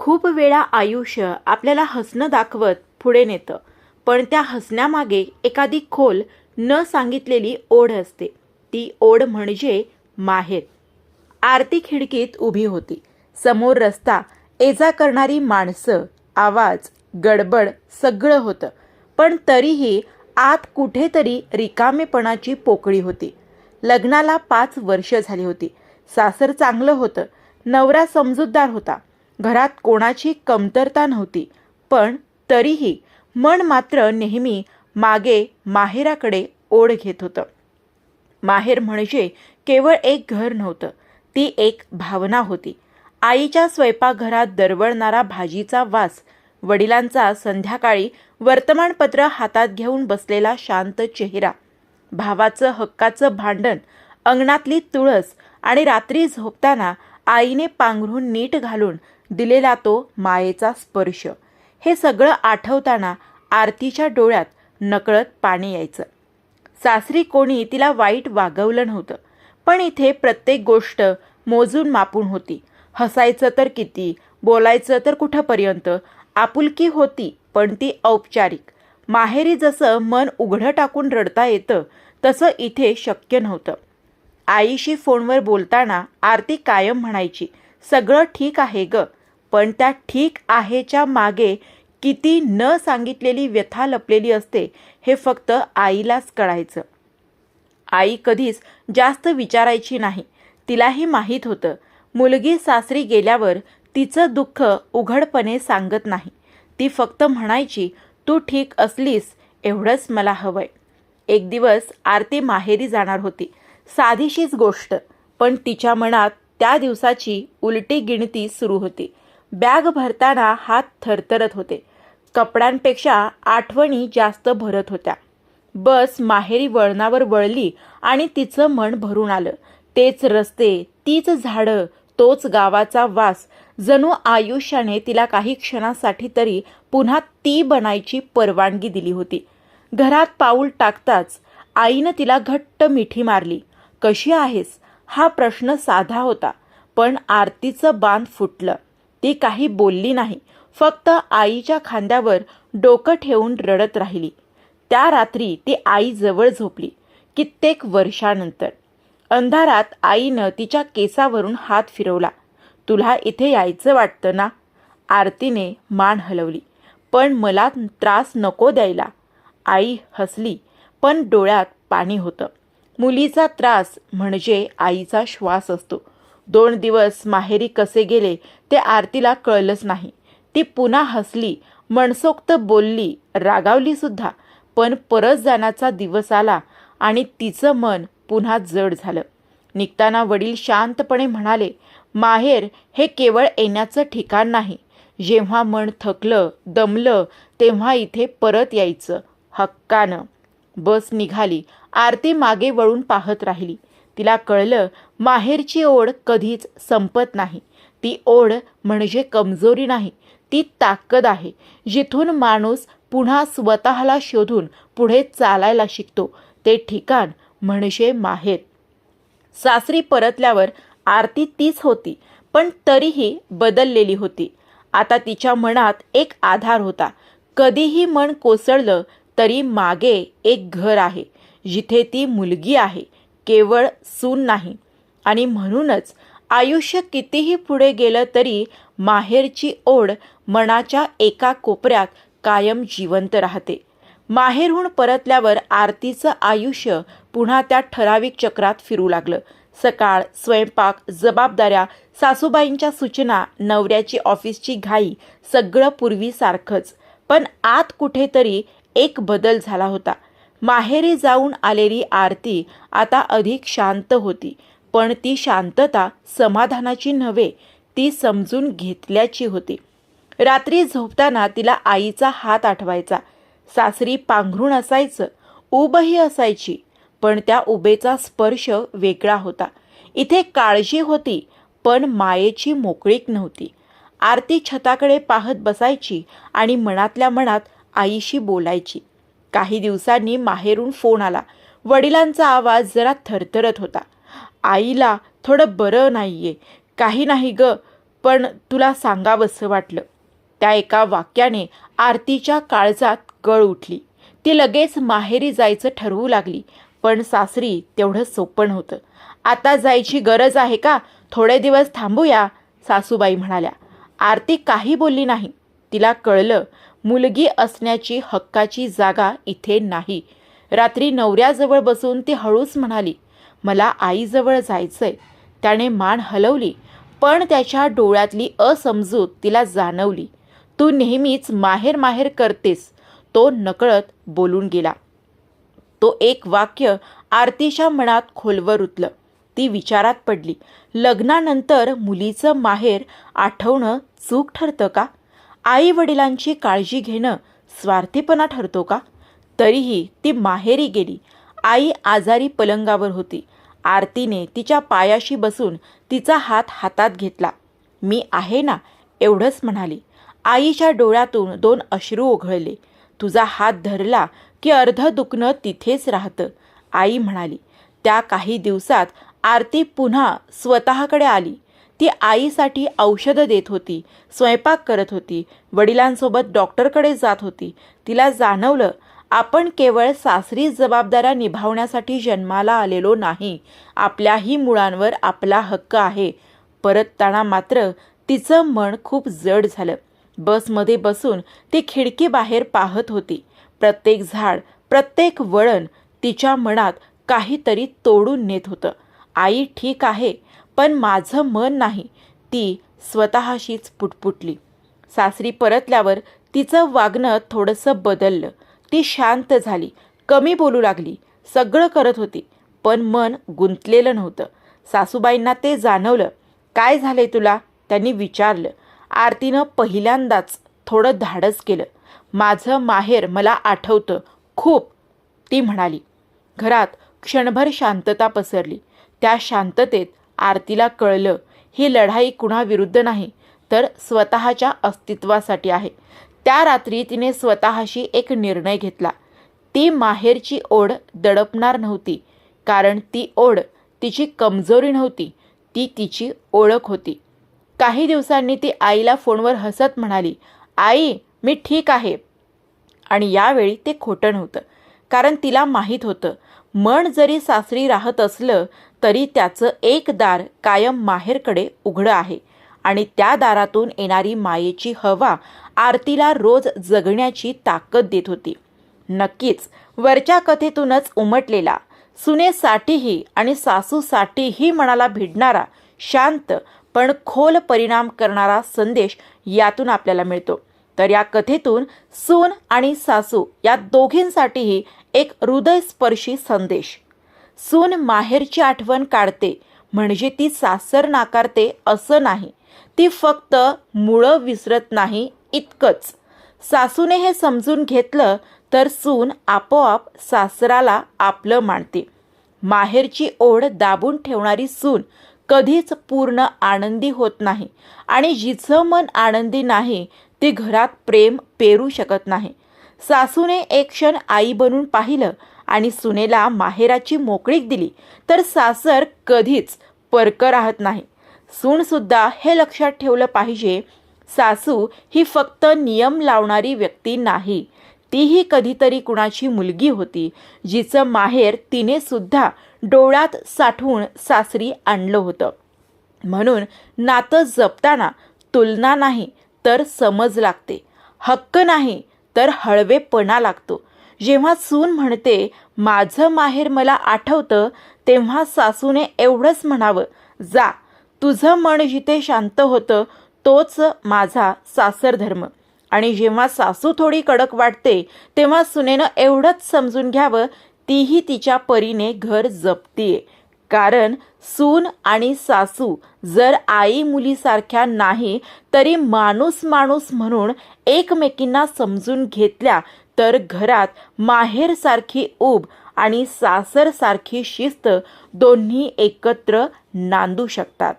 खूप वेळा आयुष्य आपल्याला हसणं दाखवत पुढे नेतं. पण त्या हसण्यामागे एखादी खोल न सांगितलेली ओढ असते. ती ओढ म्हणजे माहेर. आरती खिडकीत उभी होती. समोर रस्ता एजा करणारी माणसं आवाज गडबड सगळं होतं. पण तरीही आत कुठेतरी रिकामेपणाची पोकळी होती. लग्नाला पाच वर्ष झाली होती. सासर चांगलं होतं. नवरा समजूतदार होता. घरात कोणाची कमतरता नव्हती. पण तरीही मन मात्र नेहमी मागे माहेराकडे ओढ घेत होतं. माहेर म्हणजे केवळ एक घर नव्हतं ती एक भावना होती. आईच्या स्वयंपाकघरात दरवळणारा भाजीचा वास वडिलांचा संध्याकाळी वर्तमानपत्र हातात घेऊन बसलेला शांत चेहरा भावाचं हक्काचं भांडण अंगणातली तुळस आणि रात्री झोपताना आईने पांघरून नीट घालून दिलेला तो मायेचा स्पर्श. हे सगळं आठवताना आरतीच्या डोळ्यात नकळत पाणी यायचं. सासरी कोणी तिला वाईट वागवलं नव्हतं पण इथे प्रत्येक गोष्ट मोजून मापून होती. हसायचं तर किती बोलायचं तर कुठंपर्यंत आपुलकी होती पण ती औपचारिक. माहेरी जसं मन उघडं टाकून रडता येतं तसं इथे शक्य नव्हतं. आईशी फोनवर बोलताना आरती कायम म्हणायची सगळं ठीक आहे ग पण त्या ठीक आहेच्या मागे किती न सांगितलेली व्यथा लपलेली असते हे फक्त आईलाच कळायचं. आई कधीच जास्त विचारायची नाही तिलाही माहीत होतं. मुलगी सासरी गेल्यावर तिचं दुःख उघडपणे सांगत नाही. ती फक्त म्हणायची तू ठीक असलीस एवढंच मला हवंय. एक दिवस आरती माहेरी जाणार होती. साधीशीच गोष्ट. पण तिच्या मनात त्या दिवसाची उलटी गिणती सुरू होती. बॅग भरताना हात थरथरत होते. कपड्यांपेक्षा आठवणी जास्त भरत होत्या. बस माहेरी वळणावर वळली आणि तिचं मन भरून आलं. तेच रस्ते तीच झाडं तोच गावाचा वास. जणू आयुष्याने तिला काही क्षणासाठी तरी पुन्हा ती बनायची परवानगी दिली होती. घरात पाऊल टाकताच आईनं तिला घट्ट मिठी मारली. कशी आहेस? हा प्रश्न साधा होता. पण आरतीचं बांध फुटलं. ती काही बोलली नाही. फक्त आईच्या खांद्यावर डोकं ठेवून रडत राहिली. त्या रात्री ती आई जवळ झोपली कित्येक वर्षानंतर. अंधारात आईनं तिच्या केसावरून हात फिरवला. तुला इथे यायचं वाटतं ना? आरतीने मान हलवली. पण मला त्रास नको द्यायला. आई हसली पण डोळ्यात पाणी होतं. मुलीचा त्रास म्हणजे आईचा श्वास असतो. दोन दिवस माहेरी कसे गेले ते आरतीला कळलंच नाही. ती पुन्हा हसली मनसोक्त बोलली रागावली सुद्धा. पण परत जाण्याचा दिवस आला आणि तिचं मन पुन्हा जड झालं. निघताना वडील शांतपणे म्हणाले माहेर हे केवळ येण्याचं ठिकाण नाही. जेव्हा मन थकलं दमलं तेव्हा इथे परत यायचं. हक्कानं. बस निघाली. आरती मागे वळून पाहत राहिली. तिला कळलं माहेरची ओढ कधीच संपत नाही. ती ओढ म्हणजे कमजोरी नाही ती ताकद आहे. जिथून माणूस पुन्हा स्वतःला शोधून पुढे चालायला शिकतो ते ठिकाण म्हणजे माहेर. सासरी परतल्यावर आरती तीच होती पण तरीही बदललेली होती. आता तिच्या मनात एक आधार होता. कधीही मन कोसळलं तरी मागे एक घर आहे. जिथे ती मुलगी आहे. केवळ सून नाही. आणि म्हणूनच आयुष्य कितीही पुढे गेलं तरी माहेरची ओढ मनाच्या एका कोपऱ्यात कायम जिवंत राहते. माहेरहून परतल्यावर आरतीचं आयुष्य पुन्हा त्या ठराविक चक्रात फिरू लागलं. सकाळ स्वयंपाक जबाबदाऱ्या सासूबाईंच्या सूचना नवऱ्याची ऑफिसची घाई सगळं पूर्वीसारखंच. पण आत कुठेतरी एक बदल झाला होता. माहेरी जाऊन आलेली आरती आता अधिक शांत होती पण ती शांतता समाधानाची नव्हे ती समजून घेतल्याची होती. रात्री झोपताना तिला आईचा हात आठवायचा. सासरी पांघरून असायचं उबही असायची पण त्या उबेचा स्पर्श वेगळा होता. इथे काळजी होती पण मायेची मोकळीक नव्हती. आरती छताकडे पाहत बसायची आणि मनातल्या मनात आईशी बोलायची. काही दिवसांनी माहेरून फोन आला. वडिलांचा आवाज जरा थरथरत होता. आईला थोडं बरं नाहीये. काही नाही ग पण तुला सांगावंसं वाटलं. त्या एका वाक्याने आरतीच्या काळजात गळ उठली. ती लगेच माहेरी जायचं ठरवू लागली पण सासरी तेवढं सोपं नव्हतं. आता जायची गरज आहे का? थोडे दिवस थांबूया सासूबाई म्हणाल्या. आरती काही बोलली नाही. तिला कळलं मुलगी असण्याची हक्काची जागा इथे नाही. रात्री नवऱ्याजवळ बसून ती हळूच म्हणाली मला आईजवळ जायचंय. त्याने मान हलवली पण त्याच्या डोळ्यातली असमजूत तिला जाणवली. तू नेहमीच माहेर माहेर करतेस. तो नकळत बोलून गेला. तो एक वाक्य आरतीच्या मनात खोलवर उतलं ती विचारात पडली लग्नानंतर मुलीचं माहेर आठवणं चूक ठरतं का? आई वडिलांची काळजी घेणं स्वार्थीपणा ठरतो का? तरीही ती माहेरी गेली. आई आजारी पलंगावर होती. आरतीने तिच्या पायाशी बसून तिचा हात हातात घेतला. मी आहे ना एवढंच म्हणाली. आईच्या डोळ्यातून दोन अश्रू ओघळले. तुझा हात धरला की अर्ध दुखणं तिथेच राहतं आई म्हणाली. त्या काही दिवसात आरती पुन्हा स्वतःकडे आली. ती आईसाठी औषधं देत होती स्वयंपाक करत होती वडिलांसोबत डॉक्टरकडे जात होती. तिला जाणवलं आपण केवळ सासरी जबाबदाऱ्या निभावण्यासाठी जन्माला आलेलो नाही. आपल्याही मुळांवर आपला हक्क आहे. परतताना मात्र तिचं मन खूप जड झालं. बसमध्ये बसून ती खिडकीबाहेर पाहत होती. प्रत्येक झाड प्रत्येक वळण तिच्या मनात काहीतरी तोडून नेत होतं. आई ठीक आहे पण माझं मन नाही. ती स्वतःशीच पुटपुटली. सासरी परतल्यावर तिचं वागणं थोडंसं बदललं. ती शांत झाली. कमी बोलू लागली. सगळं करत होती. पण मन गुंतलेलं नव्हतं. सासूबाईंना ते जाणवलं. काय झालंय तुला? त्यांनी विचारलं. आरतीनं पहिल्यांदाच थोडं धाडस केलं. माझं माहेर मला आठवतं. खूप ती म्हणाली. घरात क्षणभर शांतता पसरली. त्या शांततेत आरतीला कळलं ही लढाई कुणाविरुद्ध नाही तर स्वतःच्या अस्तित्वासाठी आहे. त्या रात्री तिने स्वतःशी एक निर्णय घेतला. ती माहेरची ओढ दडपणार नव्हती कारण ती ओढ तिची कमजोरी नव्हती ती तिची ओळख होती. काही दिवसांनी ती आईला फोनवर हसत म्हणाली आई मी ठीक आहे. आणि यावेळी ते खोटं नव्हतं कारण तिला माहीत होतं मन जरी सासरी राहत असलं तरी त्याचं एक दार कायम माहेरकडे उघडं आहे आणि त्या दारातून येणारी मायेची हवा आरतीला रोज जगण्याची ताकद देत होती. नक्कीच वरच्या कथेतूनच उमटलेला सुनेसाठीही आणि सासूसाठीही मनाला भिडणारा शांत पण खोल परिणाम करणारा संदेश यातून आपल्याला मिळतो. तर या कथेतून सून आणि सासू या दोघींसाठीही एक हृदयस्पर्शी संदेश. सून माहेरची आठवण काढते. म्हणजे ती सासर नाकारते असं नाही. ती फक्त मुळं विसरत नाही इतकंच. सासूने हे समजून घेतलं तर सून आपोआप सासराला आपलं मानते. माहेरची ओढ दाबून ठेवणारी सून कधीच पूर्ण आनंदी होत नाही आणि जिचं मन आनंदी नाही ती घरात प्रेम पेरू शकत नाही. सासूने एक क्षण आई बनून पाहिलं आणि सुनेला माहेराची मोकळीक दिली तर सासर कधीच परकं राहत नाही. सूनसुद्धा हे लक्षात ठेवलं पाहिजे सासू ही फक्त नियम लावणारी व्यक्ती नाही. तीही कधीतरी कुणाची मुलगी होती जिचं माहेर तिने सुद्धा डोळ्यात साठवून सासरी आणलं होतं. म्हणून नातं जपताना तुलना नाही तर समज लागते. हक्क नाही तर हळवेपणा लागतो. जेव्हा सून म्हणते माझं माहेर मला आठवतं तेव्हा सासूने एवढंच म्हणावं जा तुझं मन जिथे शांत होतं तोच माझा सासर धर्म. आणि जेव्हा सासू थोडी कडक वाटते तेव्हा सुनेनं एवढंच समजून घ्यावं तीही तिच्या परीने घर जपतीये. कारण सून आणि सासू जर आई मुलीसारख्या नाही तरी माणूस माणूस म्हणून एकमेकींना समजून घेतल्या तर घरात माहेरसारखी ऊब आणि सासरसारखी शिस्त दोन्ही एकत्र नांदू शकतात.